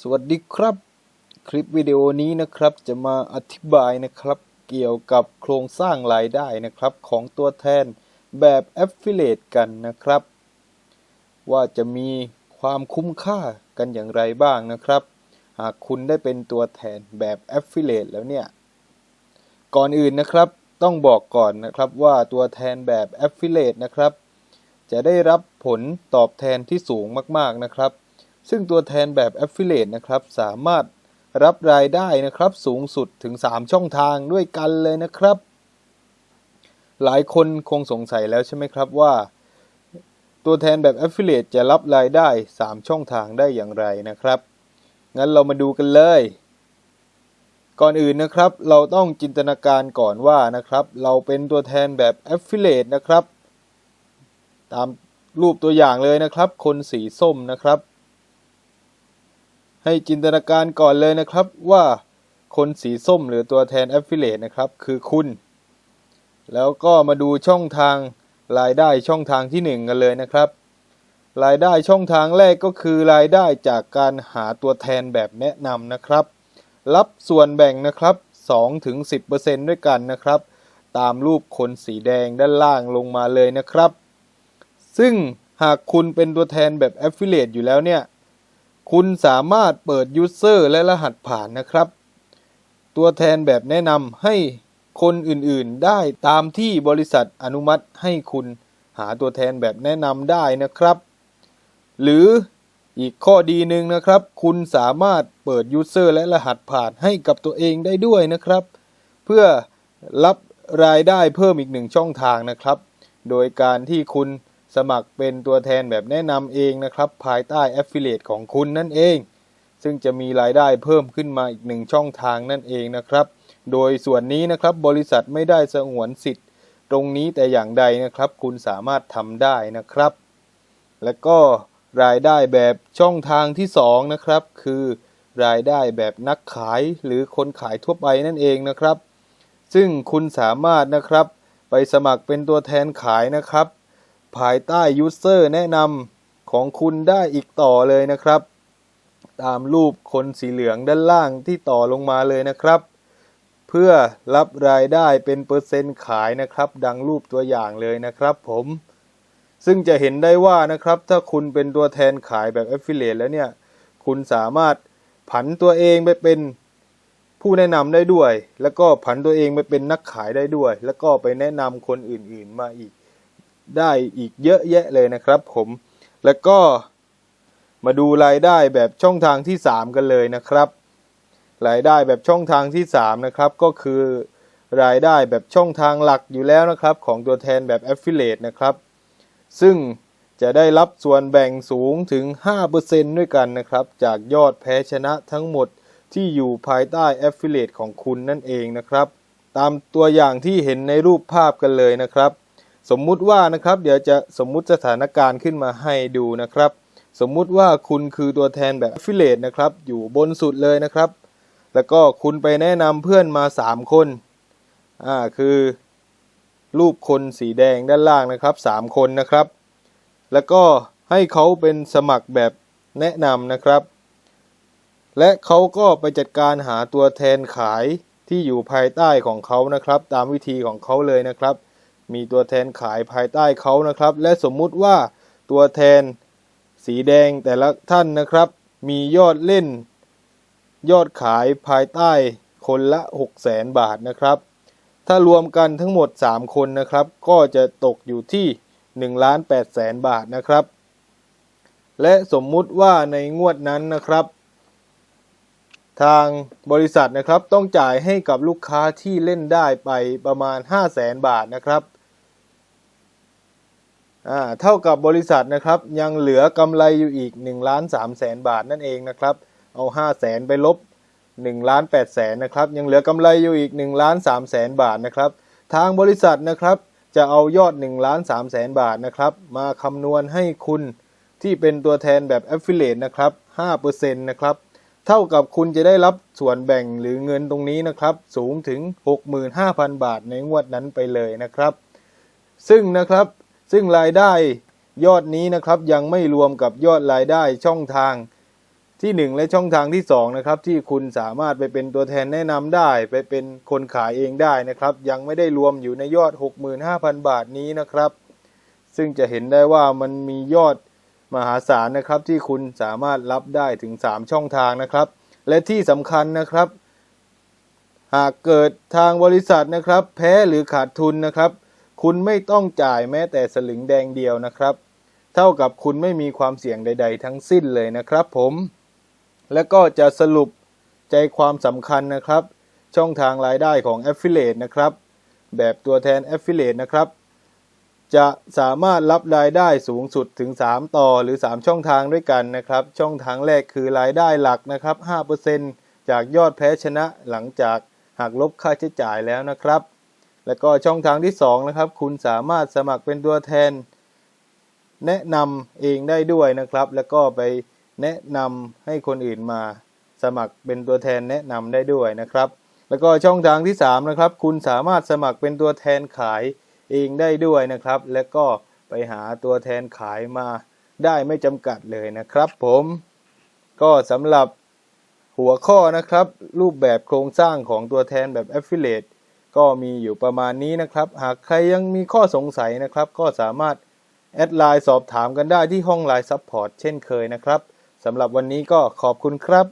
สวัสดีครับ คลิปวิดีโอนี้นะครับจะมาอธิบายนะครับเกี่ยวกับโครงสร้างรายได้นะครับของตัวแทนแบบ Affiliate กันนะครับ ว่าจะมีความคุ้มค่ากันอย่างไรบ้างนะครับ หากคุณได้เป็นตัวแทนแบบ Affiliate แล้วเนี่ย ก่อนอื่นนะครับต้องบอกก่อนนะครับว่าตัวแทนแบบ Affiliate นะครับ จะได้รับผลตอบแทนที่สูงมากๆนะครับ ซึ่งตัวแทนแบบ Affiliate นะครับ สามารถรับรายได้นะครับสูงสุดถึง 3 ช่องทางด้วยกันเลยนะครับ หลายคนคงสงสัยแล้วใช่ไหมครับว่า ตัวแทนแบบ Affiliate จะรับรายได้ 3 ช่องทางได้อย่างไรนะครับ งั้นเรามาดูกันเลย ก่อนอื่นนะครับ เราต้องจินตนาการก่อนว่านะครับ เราเป็นตัวแทนแบบ Affiliate นะครับ ตามรูปตัวอย่างเลยนะครับ คนสีส้มนะครับ ให้จินตนาการก่อนเลยนะครับว่าคนสีส้มหรือตัวแทน Affiliate นะครับ คือคุณ แล้วก็มาดูช่องทางรายได้ช่องทางที่หนึ่งกันเลยนะครับ รายได้ช่องทางแรกก็คือรายได้จากการหาตัวแทนแบบแนะนำนะครับ รับส่วนแบ่งนะครับ2-10%ด้วยกันนะครับ ตามรูปคนสีแดงด้านล่างลงมาเลยนะครับ ซึ่งหากคุณเป็นตัวแทนแบบ Affiliate อยู่แล้วเนี่ย คุณสามารถเปิด User และรหัสผ่านนะครับ ตัวแทนแบบแนะนำให้คนอื่นๆได้ตามที่บริษัทอนุมัติให้คุณหาตัวแทนแบบแนะนำได้นะครับ หรืออีกข้อดีหนึ่งนะครับ คุณสามารถเปิด User และรหัสผ่านให้กับตัวเองได้ด้วยนะครับ เพื่อรับรายได้เพิ่มอีกหนึ่งช่องทางนะครับ โดยการที่คุณ สมัครเป็นตัวแทนแบบแนะนำเองนะครับ ภายใต้ Affiliate ของคุณนั่นเอง ซึ่งจะมีรายได้เพิ่มขึ้นมาอีกหนึ่งช่องทางนั่นเองนะครับ โดยส่วนนี้นะครับบริษัทไม่ได้สงวนสิทธิ์ ตรงนี้แต่อย่างใดนะครับ คุณสามารถทำได้นะครับ และก็รายได้แบบช่องทางที่สองนะครับคือ รายได้แบบนักขายหรือคนขายทั่วไปนั่นเองนะครับ ซึ่งคุณสามารถนะครับ ไปสมัครเป็นตัวแทนขายนะครับ ภายใต้ User แนะนำของคุณได้อีกต่อเลยนะครับ ตามรูปคนสีเหลืองด้านล่างที่ต่อลงมาเลยนะครับ เพื่อรับรายได้เป็นเปอร์เซ็นต์ขายนะครับ ดังรูปตัวอย่างเลยนะครับ ผม ซึ่งจะเห็นได้ว่านะครับ ถ้าคุณเป็นตัวแทนขายแบบ Affiliate แล้วเนี่ย คุณสามารถผันตัวเองไปเป็นผู้แนะนำได้ด้วย แล้วก็ผันตัวเองไปเป็นนักขายได้ด้วย แล้วก็ไปแนะนำคนอื่น ๆ มาอีก ได้อีกเยอะแยะเลยนะครับผม แล้วก็มาดูรายได้แบบช่องทางที่ 3 กันเลยนะครับ รายได้แบบช่องทางที่ 3 นะครับ ก็คือรายได้แบบช่องทางหลักอยู่แล้วนะครับ ของตัวแทนแบบ Affiliate นะครับ ซึ่งจะได้รับส่วนแบ่งสูงถึง 5%ด้วยกันนะครับ จากยอดแพ้ชนะทั้งหมดที่อยู่ภายใต้ Affiliate ของคุณนั่นเองนะครับ ตามตัวอย่างที่เห็นในรูปภาพกันเลยนะครับ สมมุติว่านะครับเดี๋ยวจะสมมุติสถานการณ์ขึ้นมาให้ดูนะครับ สมมุติว่าคุณคือตัวแทนแบบ Affiliate นะครับ อยู่บนสุดเลยนะครับ แล้วก็คุณไปแนะนำเพื่อนมา 3 คนอ่าคือรูปคนสีแดงด้านล่างนะครับ 3 คนนะครับ แล้วก็ให้เขาเป็นสมัครแบบแนะนำนะครับ และเขาก็ไปจัดการหาตัวแทนขายที่อยู่ภายใต้ของเขานะครับ ตามวิธีของเขาเลยนะครับ มีตัวแทนขายภายใต้เขานะครับ และสมมุติว่าตัวแทนสีแดงแต่ละท่านนะครับ มียอดเล่น ยอดขายภายใต้คนละ 6 0แสนบาทนะครับ ถ้ารวมกันทั้งหมด 3 คนนะครับ ก็จะตกอยู่ที่1ล้าน8แสนบาทนะครับ และสมมุติว่าในงวดนั้นนะครับ ทางบริษัทนะครับต้องจ่ายให้กับลูกค้าที่เล่นได้ไปประมาณ 5 0 0แสนบาทนะครับ เท่ากับบริษัทนะครับยังเหลือกำไรอยู่อีก1ล้าน3แสนบาทนั่นเองนะครับ เอา5 0 0แสนไปลบ1ล้าน8แสนนะครับยังเหลือกำไรอยู่อีก1ล้าน3แสนบาทนะครับ ทางบริษัทนะครับจะเอายอด1ล้าน3แสนบาทนะครับ มาคำนวณให้คุณที่เป็นตัวแทนแบบ Affiliate นะครับ5%นะครับเท่ากับคุณจะได้รับส่วนแบ่งหรือเงินตรงนี้นะครับ สูงถึง 65,000 บาทในงวดนั้นไปเลยนะครับ ซึ่งนะครับ ซึ่งรายได้ยอดนี้นะครับยังไม่รวมกับยอดรายได้ช่องทางที่หนึ่งและช่องทางที่สองนะครับที่คุณสามารถไปเป็นตัวแทนแนะนำได้ ไปเป็นคนขายเองได้นะครับ ยังไม่ได้รวมอยู่ในยอด 65,000 บาทนี้นะครับ ซึ่งจะเห็นได้ว่ามันมียอดมหาศาลนะครับ ที่คุณสามารถรับได้ถึง 3 ช่องทางนะครับ และที่สำคัญนะครับ หากเกิดทางบริษัทนะครับ แพ้หรือขาดทุนนะครับ คุณไม่ต้องจ่ายแม้แต่สลึงแดงเดียวนะครับ เท่ากับคุณไม่มีความเสี่ยงใด ๆ ทั้งสิ้นเลยนะครับผม แล้วก็จะสรุปใจความสำคัญนะครับ ช่องทางรายได้ของ Affiliate นะครับ แบบตัวแทน Affiliate นะครับ จะสามารถรับรายได้สูงสุดถึง 3 ต่อหรือ 3 ช่องทางด้วยกันนะครับ ช่องทางแรกคือรายได้หลักนะครับ 5%จากยอดแพ้ชนะหลังจากหักลบค่าใช้จ่ายแล้วนะครับ แล้วก็ช่องทางที่2นะครับ คุณสามารถสมัครเป็นตัวแทน แนะนำเองได้ด้วยนะครับ แล้วก็ไปแนะนำให้คนอื่นมา สมัครเป็นตัวแทนแนะนำได้ด้วยนะครับ แล้วก็ช่องทางที่3นะครับ คุณสามารถสมัครเป็นตัวแทนขายเองได้ด้วยนะครับ แล้วก็ไปหาตัวแทนขายมาได้ไม่จำกัดเลยนะครับผมก็สำหรับหัวข้อนะครับ รูปแบบโครงสร้างของตัวแทนแบบ Affiliate ก็มีอยู่ประมาณนี้นะครับ หากใครยังมีข้อสงสัยนะครับ ก็สามารถแอดไลน์สอบถามกันได้ที่ห้องไลน์ซัพพอร์ตเช่นเคยนะครับสำหรับวันนี้ก็ขอบคุณครับ